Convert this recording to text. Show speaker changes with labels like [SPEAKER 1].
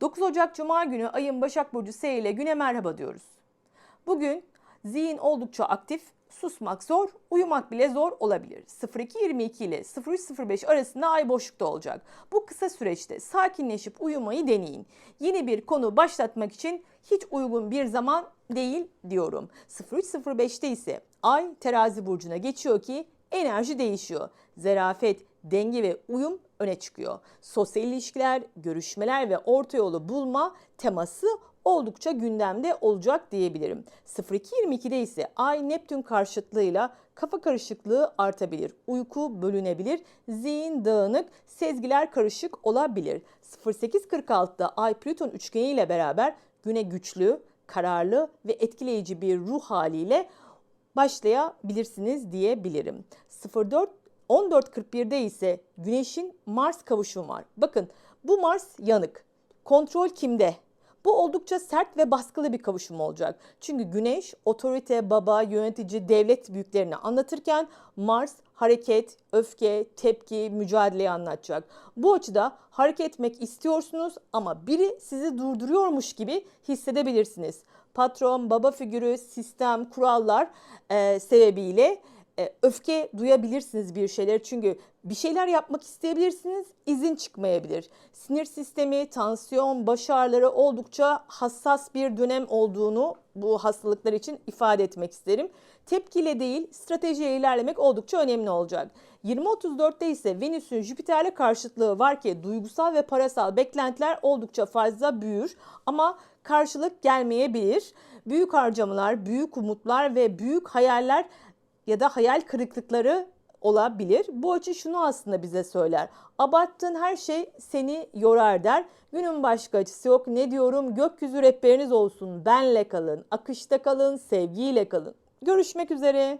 [SPEAKER 1] 9 Ocak Cuma günü ayın Başak Burcu S ile güne merhaba diyoruz. Bugün zihin oldukça aktif, susmak zor, uyumak bile zor olabilir. 02.22 ile 03.05 arasında ay boşlukta olacak. Bu kısa süreçte sakinleşip uyumayı deneyin. Yeni bir konu başlatmak için hiç uygun bir zaman değil diyorum. 03.05'te ise ay terazi burcuna geçiyor ki enerji değişiyor. Zerafet, denge ve uyum öne çıkıyor. Sosyal ilişkiler, görüşmeler ve orta yolu bulma teması oldukça gündemde olacak diyebilirim. 02.22'de ise Ay Neptün karşıtlığıyla kafa karışıklığı artabilir. Uyku bölünebilir, zihin dağınık, sezgiler karışık olabilir. 08.46'da Ay Plüton üçgeniyle beraber güne güçlü, kararlı ve etkileyici bir ruh haliyle başlayabilirsiniz diyebilirim. 04 14.41'de ise Güneş'in Mars kavuşumu var. Bakın bu Mars yanık. Kontrol kimde? Bu oldukça sert ve baskılı bir kavuşum olacak. Çünkü Güneş otorite, baba, yönetici, devlet büyüklerini anlatırken Mars hareket, öfke, tepki, mücadeleyi anlatacak. Bu açıda hareket etmek istiyorsunuz ama biri sizi durduruyormuş gibi hissedebilirsiniz. Patron, baba figürü, sistem, kurallar e, sebebiyle e, öfke duyabilirsiniz bir şeyler çünkü bir şeyler yapmak isteyebilirsiniz izin çıkmayabilir. Sinir sistemi, tansiyon, baş ağrıları oldukça hassas bir dönem olduğunu bu hastalıklar için ifade etmek isterim. Tepkiyle değil stratejiyle ilerlemek oldukça önemli olacak. 20.34'te ise Venüs'ün Jüpiter'le karşıtlığı var ki duygusal ve parasal beklentiler oldukça fazla büyür ama karşılık gelmeyebilir. Büyük harcamalar, büyük umutlar ve büyük hayaller ya da hayal kırıklıkları olabilir. Bu açı şunu aslında bize söyler. Abarttığın her şey seni yorar der. Günün başka açısı yok. Ne diyorum? Gökyüzü rehberiniz olsun. Benle kalın, akışta kalın, sevgiyle kalın. Görüşmek üzere.